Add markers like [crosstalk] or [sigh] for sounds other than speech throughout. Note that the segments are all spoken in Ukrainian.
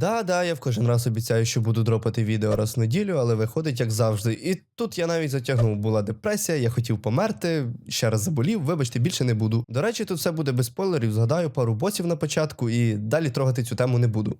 Да, да, я в кожен раз обіцяю, що буду дропати відео раз в неділю, але виходить як завжди. І тут я навіть затягнув, була депресія, я хотів померти, ще раз заболів, вибачте, більше не буду. До речі, тут все буде без спойлерів, згадаю пару босів на початку і далі трогати цю тему не буду.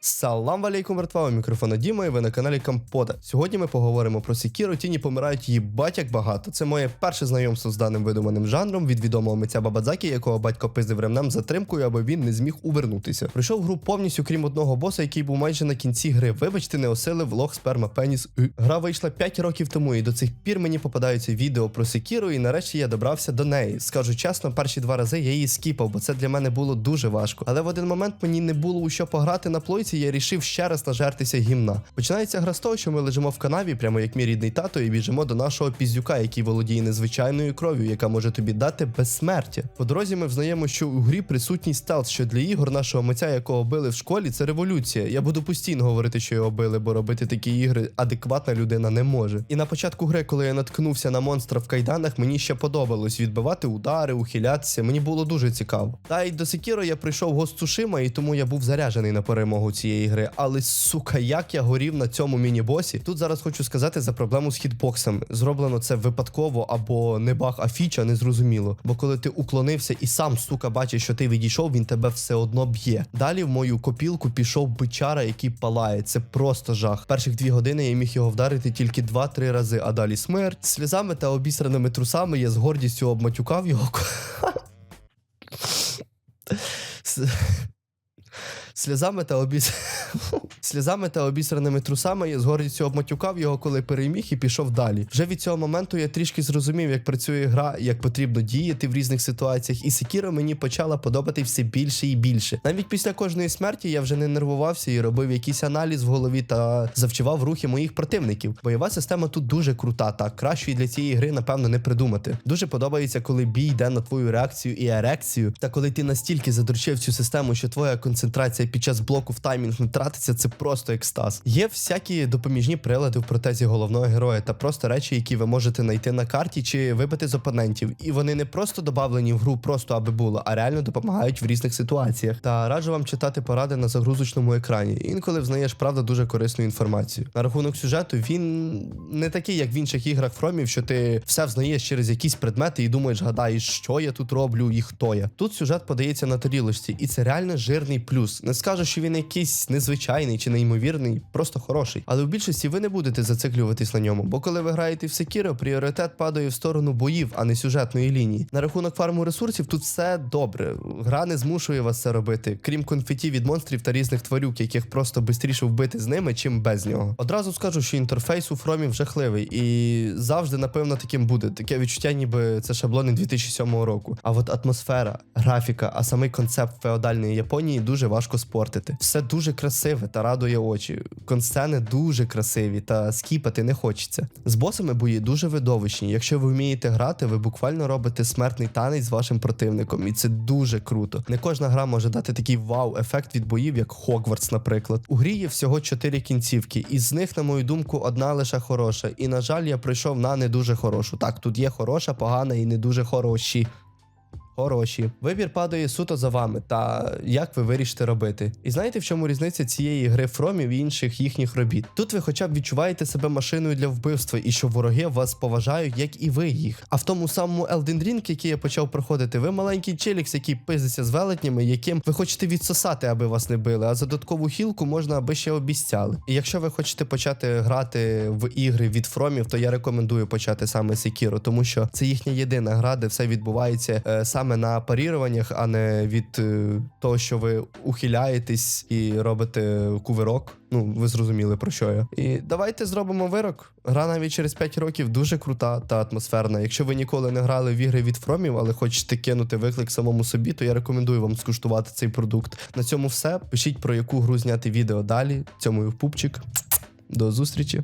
Салам алейкум, братва, у мікрофона Діма, і ви на каналі Кампода. Сьогодні ми поговоримо про Секіру, тіні помирають їбать як багато. Це моє перше знайомство з даним видуманим жанром від відомого митця Бабадзакі, якого батько пиздив ремнем затримкою, аби він не зміг увернутися. Пройшов гру повністю, крім одного боса, який був майже на кінці гри. Вибачте, не осилив лох сперма пеніс. Гра вийшла 5 років тому, і до цих пір мені попадаються відео про Секіру, і нарешті я добрався до неї. Скажу чесно, перші два рази я її скіпав, бо це для мене було дуже важко. Але в один момент мені не було у що пограти на плойці, я рішив ще раз нажертися гімна. Починається гра з того, що ми лежимо в канаві, прямо як мій рідний тато, і біжимо до нашого піздюка, який володіє незвичайною кров'ю, яка може тобі дати безсмертя. По дорозі ми взнаємо, що у грі присутній стелс, що для ігор нашого митця, якого били в школі, це революція. Я буду постійно говорити, що його били, бо робити такі ігри адекватна людина не може. І на початку гри, коли я наткнувся на монстра в кайданах, мені ще подобалось відбивати удари, ухилятися. Мені було дуже цікаво. Та й до Секіро я прийшов Ghost і тому я був заряджений на перемогу цієї гри. Але сука, як я горів на цьому міні-босі. Тут зараз хочу сказати за проблему з хітбоксами. Зроблено це випадково або не баг, а фіча, незрозуміло. Бо коли ти уклонився і сам сука бачиш, що ти відійшов, він тебе все одно б'є. Далі в мою копілку пішов бичара, який палає. Це просто жах. Перших дві години я міг його вдарити тільки два-три рази, а далі смерть. Сльозами та обісраними трусами я з гордістю обматюкав його. [laughs] Сльозами та обіс... Сльозами та обісраними трусами я з гордістю обматюкав його, коли переміг і пішов далі. Вже від цього моменту я трішки зрозумів, як працює гра, як потрібно діяти в різних ситуаціях, і Секіра мені почала подобати все більше і більше. Навіть після кожної смерті я вже не нервувався і робив якийсь аналіз в голові та завчував рухи моїх противників. Бойова система тут дуже крута, та кращої для цієї гри, напевно, не придумати. Дуже подобається, коли бій йде на твою реакцію і ерекцію, та коли ти настільки задручив цю систему, що твоя концентрація під час блоку в таймінг не тратиться, це просто екстаз. Є всякі допоміжні прилади в протезі головного героя та просто речі, які ви можете знайти на карті чи вибити з опонентів. І вони не просто додавлені в гру, просто аби було, а реально допомагають в різних ситуаціях. Та раджу вам читати поради на загрузочному екрані. Інколи взнаєш правда дуже корисну інформацію. На рахунок сюжету він не такий, як в інших іграх Фромів, що ти все взнаєш через якісь предмети і думаєш, гадаєш, що я тут роблю і хто я. Тут сюжет подається на тарілочці, і це реально жирний плюс. Не скажу, що він якийсь незвичайний чи неймовірний, просто хороший. Але в більшості ви не будете зациклюватись на ньому, бо коли ви граєте в Sekiro, пріоритет падає в сторону боїв, а не сюжетної лінії. На рахунок фарму ресурсів тут все добре. Гра не змушує вас це робити, крім конфеті від монстрів та різних тварюк, яких просто швидше вбити з ними, чим без нього. Одразу скажу, що інтерфейс у фромі жахливий, і завжди, напевно, таким буде. Таке відчуття, ніби це шаблони 2007 року. А от атмосфера, графіка, а самий концепт феодальної Японії дуже важко спортити. Все дуже красиве та радує очі. Консцени дуже красиві та скіпати не хочеться. З босами бої дуже видовищні. Якщо ви вмієте грати, ви буквально робите смертний танець з вашим противником, і це дуже круто. Не кожна гра може дати такий вау-ефект від боїв, як Хогвартс, наприклад. У грі є всього 4 кінцівки, і з них, на мою думку, одна лише хороша. І на жаль, я прийшов на не дуже хорошу. Так, тут є хороша, погана і не дуже хороші. Хороші. Вибір падає суто за вами, та як ви вирішите робити. І знаєте, в чому різниця цієї гри Фромів і інших їхніх робіт? Тут ви хоча б відчуваєте себе машиною для вбивства, і що вороги вас поважають, як і ви їх. А в тому самому Elden Ring, який я почав проходити, ви маленький челікс, який пиздиться з велетнями, яким ви хочете відсосати, аби вас не били, а за додаткову хілку можна, аби ще обіцяли. І якщо ви хочете почати грати в ігри від Фромів, то я рекомендую почати саме Sekiro, тому що це їхня єдина гра, де все відбувається е, саме на паріруваннях, а не від е, того, що ви ухиляєтесь і робите кувирок. Ну, ви зрозуміли про що я. І давайте зробимо вирок. Гра навіть через 5 років дуже крута та атмосферна. Якщо ви ніколи не грали в ігри від Фромів, але хочете кинути виклик самому собі, то я рекомендую вам скуштувати цей продукт. На цьому все. Пишіть про яку гру зняти відео далі. Цьому в пупчик. До зустрічі.